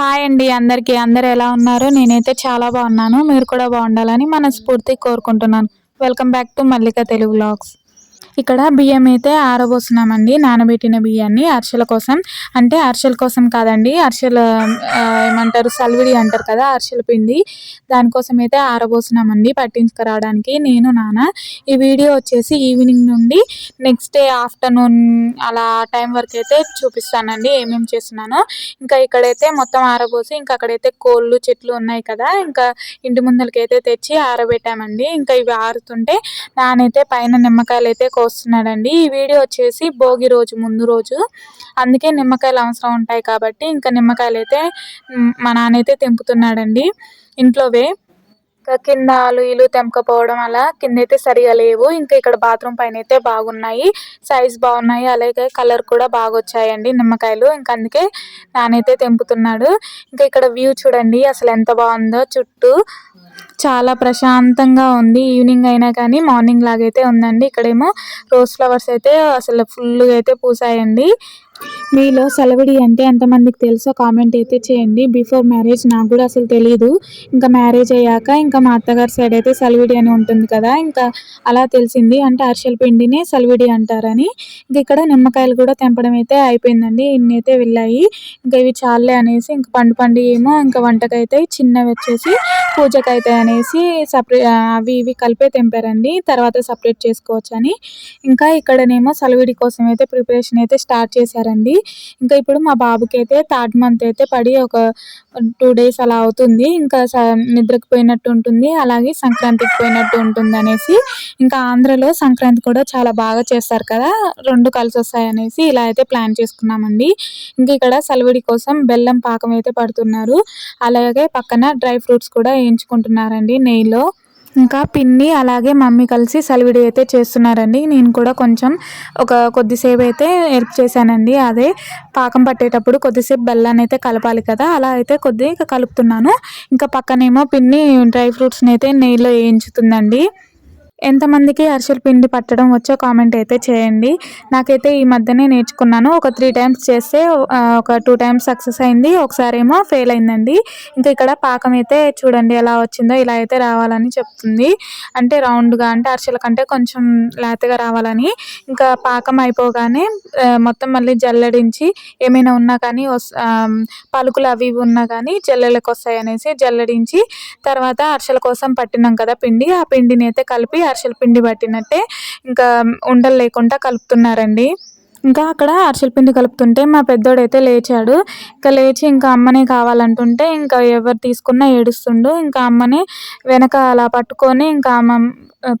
Hi అండి అందరికీ. అందరు ఎలా ఉన్నారు? నేనైతే చాలా బాగున్నాను. మీరు కూడా బాగుండాలని మనస్ఫూర్తి కోరుకుంటున్నాను. Welcome back to Mallika Telugu blogs. ఇక్కడ బియ్యం అయితే ఆరబోస్తున్నామండి. నానబెట్టిన బియ్యాన్ని అరిసెల కోసం. అంటే అరిసెల కోసం కాదండి అరిసెల ఏమంటారు సల్విడి అంటారు కదా అరిసెల పిండి. దానికోసం అయితే ఆరబోస్తున్నామండి పట్టించుకురావడానికి నేను నాన్న. ఈ వీడియో వచ్చేసి ఈవినింగ్ నుండి నెక్స్ట్ డే ఆఫ్టర్నూన్ అలా టైం వరకు అయితే చూపిస్తానండి ఏమేమి చేస్తున్నానో. ఇంకా ఇక్కడైతే మొత్తం ఆరబోసి ఇంకా అక్కడైతే కోళ్ళు చెట్లు ఉన్నాయి కదా ఇంకా ఇంటి ముందలకి తెచ్చి ఆరబెట్టామండి. ఇంకా ఇవి ఆరుతుంటే నానైతే పైన నిమ్మకాయలు అయితే కోస్తున్నాడండి ఈ వీడియో వచ్చేసి భోగి రోజు ముందు రోజు. అందుకే నిమ్మకాయలు అవసరం ఉంటాయి కాబట్టి ఇంకా నిమ్మకాయలు అయితే మా నాన్న అయితే తెంపుతున్నాడండి. ఇంట్లోవే. ఇంకా కింద ఆలు ఇలు తెంపకపోవడం అలా కింద అయితే సరిగా లేవు. ఇంకా ఇక్కడ బాత్రూమ్ పైన అయితే బాగున్నాయి. సైజ్ బాగున్నాయి. అలాగే కలర్ కూడా బాగా వచ్చాయండి నిమ్మకాయలు. ఇంకా అందుకే నానైతే తెంపుతున్నాడు. ఇంకా ఇక్కడ వ్యూ చూడండి. అసలు ఎంత బాగుందో చుట్టూ. చాలా ప్రశాంతంగా ఉంది. ఈవినింగ్ అయినా కానీ మార్నింగ్ లాగైతే ఉందండి. ఇక్కడేమో రోజ్ ఫ్లవర్స్ అయితే అసలు ఫుల్గా అయితే పూసాయండి. మీలో సెలవిడి అంటే ఎంతమందికి తెలుసో కామెంట్ అయితే చేయండి. బిఫోర్ మ్యారేజ్ నాకు కూడా అసలు తెలియదు ఇంకా మ్యారేజ్ అయ్యాక ఇంకా మా అత్తగారి సైడ్ అయితే సెలవిడి అని ఉంటుంది కదా. ఇంకా అలా తెలిసింది. అంటే అరిసెల పిండిని సెలవిడి అంటారని. ఇంకా ఇక్కడ నిమ్మకాయలు కూడా తెంపడం అయితే అయిపోయిందండి. ఇన్ని అయితే వెళ్ళాయి. ఇంకా ఇవి చాలే అనేసి ఇంకా పండు పండు ఏమో ఇంకా వంటకైతే చిన్నవి వచ్చేసి పూజకైతే అనేసి సపరేట్ అవి ఇవి కలిపే తెంపారండి. తర్వాత సపరేట్ చేసుకోవచ్చు అని ఇంకా ఇక్కడనేమో సలవిడి కోసం అయితే ప్రిపరేషన్ అయితే స్టార్ట్ చేశారు చేశారండి. ఇంకా ఇప్పుడు మా బాబుకి అయితే థర్డ్ మంత్ అయితే పడి ఒక టూ డేస్ అలా అవుతుంది. ఇంకా స- నిద్రకు పోయినట్టు ఉంటుంది. అలాగే సంక్రాంతికి పోయినట్టు ఉంటుంది అనేసి ఇంకా ఆంధ్రలో సంక్రాంతి కూడా చాలా బాగా చేస్తారు కదా. రెండు కలిసి వస్తాయి అనేసి ఇలా అయితే ప్లాన్ చేసుకున్నామండి. ఇంకా ఇక్కడ సలవిడి కోసం బెల్లం పాకం అయితే పడుతున్నారు. అలాగే పక్కన డ్రై ఫ్రూట్స్ కూడా వేయించుకుంటున్నారండి నెయ్యిలో. ఇంకా పిన్ని అలాగే మమ్మీ కలిసి సలివిడి అయితే చేస్తున్నారండి. నేను కూడా కొంచెం ఒక కొద్దిసేపు అయితే హెల్ప్ చేశానండి. అదే పాకం పట్టేటప్పుడు కొద్దిసేపు బెల్లాన్ని అయితే కలపాలి కదా అలా అయితే కొద్దిగా కలుపుతున్నాను. ఇంకా పక్కనేమో పిన్ని డ్రై ఫ్రూట్స్ని అయితే నెయ్యిలో వేయించుతుందండి. ఎంతమందికి అరిసెల పిండి పట్టడం వచ్చో కామెంట్ అయితే చేయండి. నాకైతే ఈ మధ్యనే నేర్చుకున్నాను. ఒక త్రీ టైమ్స్ చేస్తే ఒక టూ టైమ్స్ సక్సెస్ అయింది. ఒకసారి ఏమో ఫెయిల్ అయిందండి. ఇంకా ఇక్కడ పాకం అయితే చూడండి ఎలా వచ్చిందో ఇలా అయితే రావాలని చెప్తుంది. అంటే రౌండ్గా అంటే అరిసెల కంటే కొంచెం లేతగా రావాలని. ఇంకా పాకం అయిపోగానే మొత్తం మళ్ళీ జల్లడించి ఏమైనా ఉన్నా కానీ వస్- పలుకులు అవి ఇవి ఉన్నా కానీ జల్లెలకు వస్తాయి అనేసి జల్లడించి తర్వాత అరిసెల కోసం పట్టినాం కదా పిండి. ఆ పిండిని అయితే కలిపి అరిసెల పిండి పట్టినట్టే ఇంకా ఉండలు లేకుండా కలుపుతున్నారండి. ఇంకా అక్కడ అరిసెల పిండి కలుపుతుంటే మా పెద్దోడైతే లేచాడు. ఇంకా లేచి ఇంకా అమ్మనే కావాలంటుంటే ఇంకా ఎవరు తీసుకున్నా ఏడుస్తుండు. ఇంకా అమ్మని వెనక అలా పట్టుకొని ఇంకా అమ్మ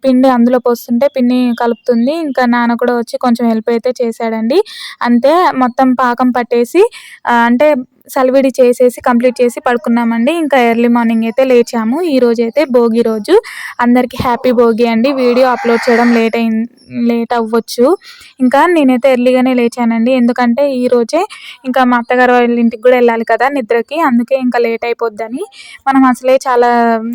పిండి అందులో పోస్తుంటే పిండి కలుపుతుంది. ఇంకా నాన్న కూడా వచ్చి కొంచెం హెల్ప్ అయితే చేశాడండి. అంతే మొత్తం పాకం పట్టేసి అంటే సలివిడి చేసేసి కంప్లీట్ చేసి పడుకున్నామండి. ఇంకా ఎర్లీ మార్నింగ్ అయితే లేచాము. ఈ రోజు అయితే భోగి రోజు. అందరికీ హ్యాపీ భోగి అండి. వీడియో అప్లోడ్ చేయడం లేట్ అయి లేట్ అవ్వచ్చు. ఇంకా నేనైతే ఎర్లీగానే లేచానండి. ఎందుకంటే ఈ రోజే ఇంకా మా అత్తగారు వాళ్ళ ఇంటికి కూడా వెళ్ళాలి కదా నిద్రకి. అందుకే ఇంకా లేట్ అయిపోద్దని. మనం అసలే చాలా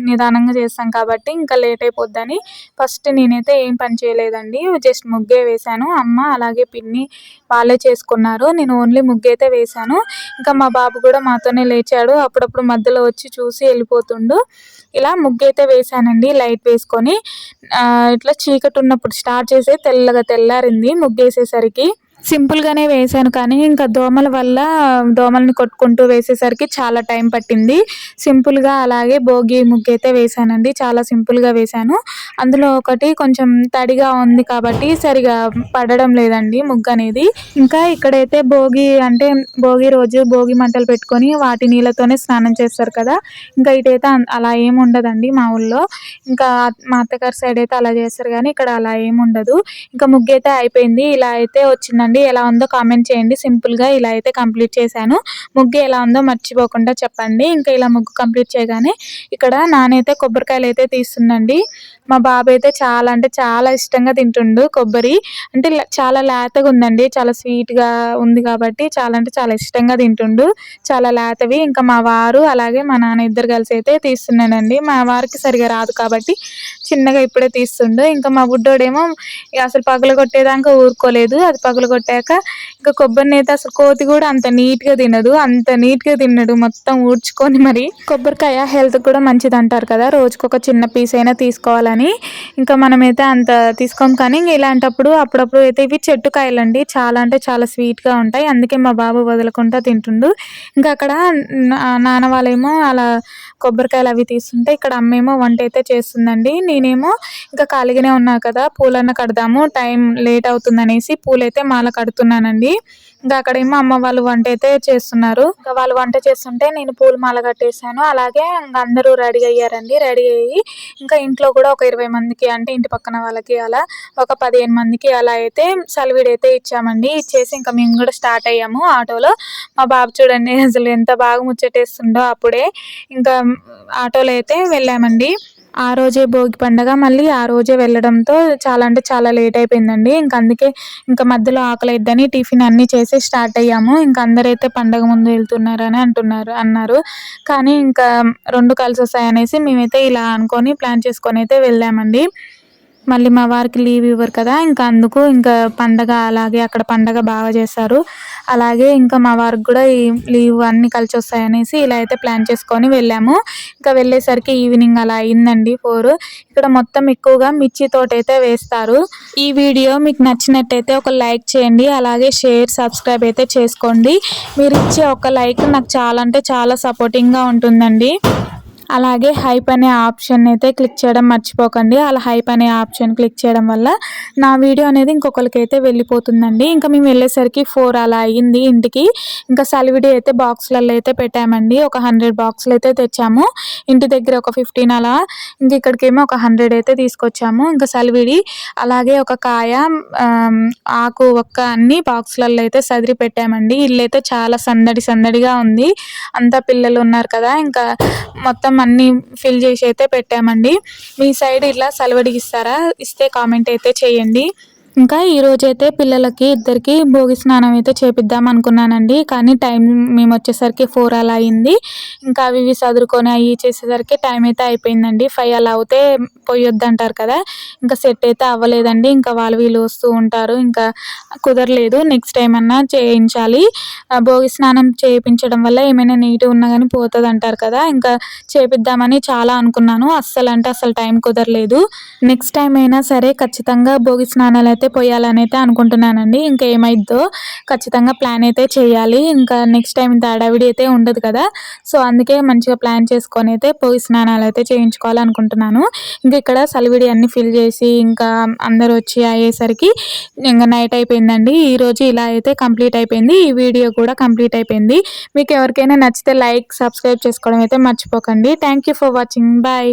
నిదానంగా చేస్తాం కాబట్టి ఇంకా లేట్ అయిపోద్దని. ఫస్ట్ నేనైతే ఏం పని చేయలేదండి. జస్ట్ ముగ్గే వేశాను. అమ్మ అలాగే పిన్ని వాళ్ళే చేసుకున్నారు. నేను ఓన్లీ ముగ్గు అయితే వేశాను. ఇంకా మా బాబు బాబు కూడా మాతోనే లేచాడు. అప్పుడప్పుడు మధ్యలో వచ్చి చూసి వెళ్ళిపోతుండు. ఇలా ముగ్గు అయితే లైట్ వేసుకొని. ఆ, ఇట్లా చీకటి ఉన్నప్పుడు స్టార్ట్ చేసి తెల్లగా తెల్లారింది ముగ్గు వేసేసరికి సింపుల్గానే వేసాను కానీ ఇంకా దోమల వల్ల దోమల్ని కొట్టుకుంటూ వేసేసరికి చాలా టైం పట్టింది. సింపుల్గా అలాగే భోగి ముగ్గు అయితే వేసానండి. చాలా సింపుల్గా వేసాను. అందులో ఒకటి కొంచెం తడిగా ఉంది కాబట్టి సరిగా పడడం లేదండి ముగ్గు అనేది. ఇంకా ఇక్కడైతే భోగి అంటే భోగి రోజు భోగి మంటలు పెట్టుకొని వాటి నీళ్ళతోనే స్నానం చేస్తారు కదా. ఇంకా ఇటైతే అలా ఏమి ఉండదండి మా ఊళ్ళో. ఇంకా మా అత్తగారి సైడ్ అయితే అలా చేస్తారు కానీ ఇక్కడ అలా ఏమి ఉండదు. ఇంకా ముగ్గు అయితే అయిపోయింది. ఇలా అయితే వచ్చిందండి. ఎలా ఉందో కామెంట్ చేయండి. సింపుల్గా ఇలా అయితే కంప్లీట్ చేశాను. ముగ్గు ఎలా ఉందో మర్చిపోకుండా చెప్పండి. ఇంకా ఇలా ముగ్గు కంప్లీట్ చేయగానే ఇక్కడ నానైతే కొబ్బరికాయలు అయితే తీస్తుందండి. మా బాబు అయితే చాలా అంటే చాలా ఇష్టంగా తింటుండు కొబ్బరి. అంటే చాలా లేతగా ఉందండి. చాలా స్వీట్గా ఉంది కాబట్టి చాలా అంటే చాలా ఇష్టంగా తింటుండు. చాలా లేతవి. ఇంకా మా వారు అలాగే మా నాన్న ఇద్దరు కలిసి అయితే తీస్తున్నాడండి. మా వారికి సరిగా రాదు కాబట్టి చిన్నగా ఇప్పుడే తీస్తుండు. ఇంకా మా బుడ్డోడేమో అసలు పగల కొట్టేదాకా ఊరుకోలేదు. అది పగల కొట్టాక ఇంకా కొబ్బరి నేత అసలు కోతి కూడా అంత నీట్గా తినదు. అంత నీట్గా తిన్నాడు. మొత్తం ఊడ్చుకొని మరి కొబ్బరికాయ హెల్త్ కూడా మంచిది అంటారు కదా. రోజుకు ఒక చిన్న పీస్ అయినా తీసుకోవాలని. ఇంకా మనమైతే అంత తీసుకోం కానీ ఇలాంటప్పుడు అప్పుడప్పుడు అయితే ఇవి చెట్టు కాయలండి. చాలా అంటే చాలా స్వీట్గా ఉంటాయి. అందుకే మా బాబు వదలకుండా తింటుండు. ఇంకా అక్కడ నా- నాన్న వాళ్ళేమో అలా కొబ్బరికాయలు అవి తీస్తుంటే ఇక్కడ అమ్మేమో వంట అయితే చేస్తుందండి. నేనేమో ఇంకా ఖాళీగానే ఉన్నా కదా. పూలన్న కడదాము. టైం లేట్ అవుతుందనేసి పూలైతే మాల కడుతున్నానండి. ఇంకా అక్కడేమో అమ్మ వాళ్ళు వంట అయితే చేస్తున్నారు. ఇంకా వాళ్ళు వంట చేస్తుంటే నేను పూలు మాల కట్టేసాను అలాగే ఇంకా అందరూ రెడీ అయ్యారండి. రెడీ అయ్యి ఇంకా ఇంట్లో కూడా ఒక ఇరవై మందికి అంటే ఇంటి పక్కన వాళ్ళకి అలా ఒక పదిహేను మందికి అలా అయితే సెలవిడి అయితే ఇచ్చామండి. ఇచ్చేసి ఇంకా మేము కూడా స్టార్ట్ అయ్యాము ఆటోలో. మా బాబు చూడండి అసలు ఎంత బాగా ముచ్చటేస్తుండో అప్పుడే. ఇంకా ఆటోలో అయితే వెళ్ళామండి. ఆ రోజే భోగి పండగ మళ్ళీ ఆ రోజే వెళ్ళడంతో చాలా అంటే చాలా లేట్ అయిపోయిందండి. ఇంకా అందుకే ఇంకా మధ్యలో ఆకలి టిఫిన్ అన్నీ చేసి స్టార్ట్ అయ్యాము. ఇంకా అందరైతే పండగ ముందు వెళ్తున్నారని అంటున్నారు అన్నారు. కానీ ఇంకా రెండు కలిసి వస్తాయి అనేసి మేమైతే ఇలా అనుకొని ప్లాన్ చేసుకొని అయితే వెళ్ళామండి. మళ్ళీ మా వారికి లీవ్ ఇవ్వరు కదా. ఇంకా అందుకు ఇంకా పండగ అలాగే అక్కడ పండగ బాగా చేస్తారు అలాగే ఇంకా మా వారికి కూడా ఈ లీవ్ అన్నీ కలిసి వస్తాయనేసి ఇలా అయితే ప్లాన్ చేసుకొని వెళ్ళాము. ఇంకా వెళ్ళేసరికి ఈవినింగ్ అలా అయిందండి ఫోర్. ఇక్కడ మొత్తం ఎక్కువగా మిర్చి తోట అయితే వేస్తారు. ఈ వీడియో మీకు నచ్చినట్టయితే ఒక లైక్ చేయండి. అలాగే షేర్ సబ్స్క్రైబ్ అయితే చేసుకోండి. మీరు ఇచ్చే ఒక లైక్ నాకు చాలా అంటే చాలా సపోర్టింగ్గా ఉంటుందండి. అలాగే హైప్ అనే ఆప్షన్ అయితే క్లిక్ చేయడం మర్చిపోకండి. అలా హైప్ అనే ఆప్షన్ క్లిక్ చేయడం వల్ల నా వీడియో అనేది ఇంకొకరికి అయితే వెళ్ళిపోతుందండి. ఇంకా మేము వెళ్ళేసరికి ఫోర్ అలా అయ్యింది ఇంటికి. ఇంకా సలివిడి అయితే బాక్స్లలో అయితే పెట్టామండి. ఒక హండ్రెడ్ బాక్సులు అయితే తెచ్చాము. ఇంటి దగ్గర ఒక ఫిఫ్టీన్ అలా. ఇంక ఇక్కడికేమో ఒక హండ్రెడ్ అయితే తీసుకొచ్చాము. ఇంకా సలివిడి అలాగే ఒక కాయ ఆకు ఒక్క అన్ని బాక్సులలో అయితే సదిరి పెట్టామండి. ఇల్లు అయితే చాలా సందడి సందడిగా ఉంది. అంతా పిల్లలు ఉన్నారు కదా. ఇంకా మొత్తం అన్ని ఫిల్ చేసి అయితే పెట్టామండి. మీ సైడ్ ఇలా సలవడికి ఇస్తారా ఇస్తే కామెంట్ అయితే చేయండి. ఇంకా ఈ పిల్లలకి ఇద్దరికి భోగి స్నానం అయితే చేపిద్దాం అనుకున్నానండి. కానీ టైం మేము వచ్చేసరికి ఫోర్ అలా అయింది. ఇంకా అవి ఇవి చదువుకొని అవి చేసేసరికి టైం అయితే అయిపోయిందండి. ఫైవ్ అలా అవుతే పోయొద్దు అంటారు కదా. ఇంకా సెట్ అయితే అవ్వలేదండి. ఇంకా వాళ్ళు వీళ్ళు వస్తూ ఉంటారు. ఇంకా కుదరలేదు. నెక్స్ట్ టైం అన్నా చేయించాలి. ఆ భోగి స్నానం చేయించడం వల్ల ఏమైనా నీట్ ఉన్నా కానీ పోతుంది అంటారు కదా. ఇంకా చేపిద్దామని చాలా అనుకున్నాను. అస్సలు అంటే అసలు టైం కుదరలేదు. నెక్స్ట్ టైం అయినా సరే ఖచ్చితంగా భోగి స్నానాలు అయితే పోయాలని అయితే అనుకుంటున్నానండి. ఇంకా ఏమైద్దో ఖచ్చితంగా ప్లాన్ అయితే చేయాలి. ఇంకా నెక్స్ట్ టైం ఇంత అడవిడి అయితే ఉండదు కదా. సో అందుకే మంచిగా ప్లాన్ చేసుకొని అయితే పోయి స్నానాలు అయితే చేయించుకోవాలనుకుంటున్నాను. ఇంకా ఇక్కడ సలివిడి అన్ని ఫిల్ చేసి ఇంకా అందరూ వచ్చి అయ్యేసరికి ఇంకా నైట్ అయిపోయిందండి. ఈ రోజు ఇలా అయితే కంప్లీట్ అయిపోయింది. ఈ వీడియో కూడా కంప్లీట్ అయిపోయింది. మీకు ఎవరికైనా నచ్చితే లైక్ సబ్స్క్రైబ్ చేసుకోవడం అయితే మర్చిపోకండి. Thank you for watching bye